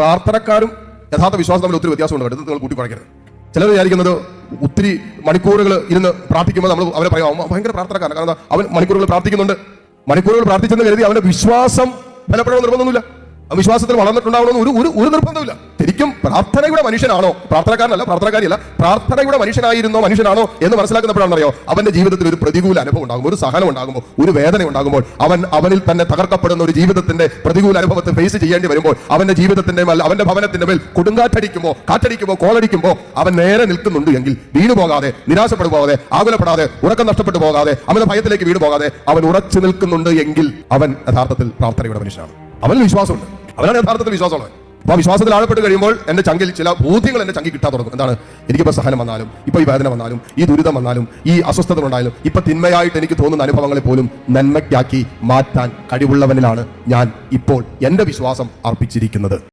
പ്രാർത്ഥനക്കാരും യഥാർത്ഥ വിശ്വാസം തമ്മിൽ ഒത്തിരി വ്യത്യാസമുണ്ട് ഇത് നിങ്ങൾ കൂട്ടി കുറയ്ക്കരുത് ചിലർ വിചാരിക്കുന്നത് ഒത്തിരി മണിക്കൂറുകൾ ഇരുന്ന് പ്രാർത്ഥിക്കുമ്പോൾ നമ്മൾ അവരെ പറയാം "അവൻ ഭയങ്കര പ്രാർത്ഥനക്കാരൻ കാരണം അവൻ മണിക്കൂറുകൾ പ്രാർത്ഥിക്കുന്നുണ്ട്. മണിക്കൂറുകൾ പ്രാർത്ഥിച്ചെന്ന് കരുതി അവന്റെ വിശ്വാസം ഫലപ്പെടണമെന്ന് നിർബന്ധമൊന്നുമില്ല. വിശ്വാസത്തിൽ വളർന്നിട്ടുണ്ടാവണമെന്ന് ഒരു ഒരു ഒരു നിർബന്ധമില്ല ശരിക്കും പ്രാർത്ഥനയുടെ മനുഷ്യനാണോ? പ്രാർത്ഥനക്കാരനല്ല പ്രാർത്ഥനക്കാരിയല്ല. പ്രാർത്ഥനയുടെ മനുഷ്യനായിരുന്നോ മനുഷ്യനാണോ എന്ന് മനസ്സിലാക്കുന്നപ്പോഴാണ് അറിയോ അവന്റെ ജീവിതത്തിൽ ഒരു പ്രതികൂല അനുഭവം ഉണ്ടാകുമ്പോൾ ഒരു സഹനം ഉണ്ടാകുമ്പോൾ ഒരു വേദന ഉണ്ടാകുമ്പോൾ അവൻ അവനിൽ തന്നെ തകർക്കപ്പെടുന്ന ഒരു ജീവിതത്തിന്റെ പ്രതികൂല അനുഭവത്തെ ഫേസ് ചെയ്യേണ്ടി വരുമ്പോൾ അവന്റെ ജീവിതത്തിന്റെ മേൽ അവന്റെ ഭവനത്തിന്റെ മേൽ കൊടുങ്കാറ്റടിക്കുമ്പോൾ കാറ്റടിക്കുമ്പോൾ കോളടിക്കുമ്പോൾ അവൻ നേരെ നിൽക്കുന്നുണ്ട് എങ്കിൽ വീണു പോകാതെ നിരാശപ്പെട്ടു പോകാതെ ആകുലപ്പെടാതെ ഉറക്കം നഷ്ടപ്പെട്ടു പോകാതെ അവന്റെ ഭയത്തിലേക്ക് വീണു പോകാതെ അവൻ ഉറച്ചു നിൽക്കുന്നുണ്ട് എങ്കിൽ അവൻ യഥാർത്ഥത്തിൽ പ്രാർത്ഥനയുടെ മനുഷ്യനാണ്. അവന് വിശ്വാസമുണ്ട്. അവനാണ് യഥാർത്ഥത്തിൽ വിശ്വാസമുള്ളത്. അപ്പൊ വിശ്വാസത്തിൽ ആഴപ്പെട്ട് കഴിയുമ്പോൾ എന്റെ ചങ്കിൽ ചില ബോധ്യങ്ങൾ എന്റെ ചങ്കി കിട്ടാൻ തുടങ്ങും. എന്താണ്? എനിക്കിപ്പോ സഹനം വന്നാലും ഇപ്പൊ ഈ വേദന വന്നാലും ഈ ദുരിതം വന്നാലും ഈ അസ്വസ്ഥത ഉണ്ടായാലും ഇപ്പൊ തിന്മയായിട്ട് എനിക്ക് തോന്നുന്ന അനുഭവങ്ങളെ പോലും നന്മയ്ക്കാക്കി മാറ്റാൻ കഴിവുള്ളവനിലാണ് ഞാൻ ഇപ്പോൾ എന്റെ വിശ്വാസം അർപ്പിച്ചിരിക്കുന്നത്.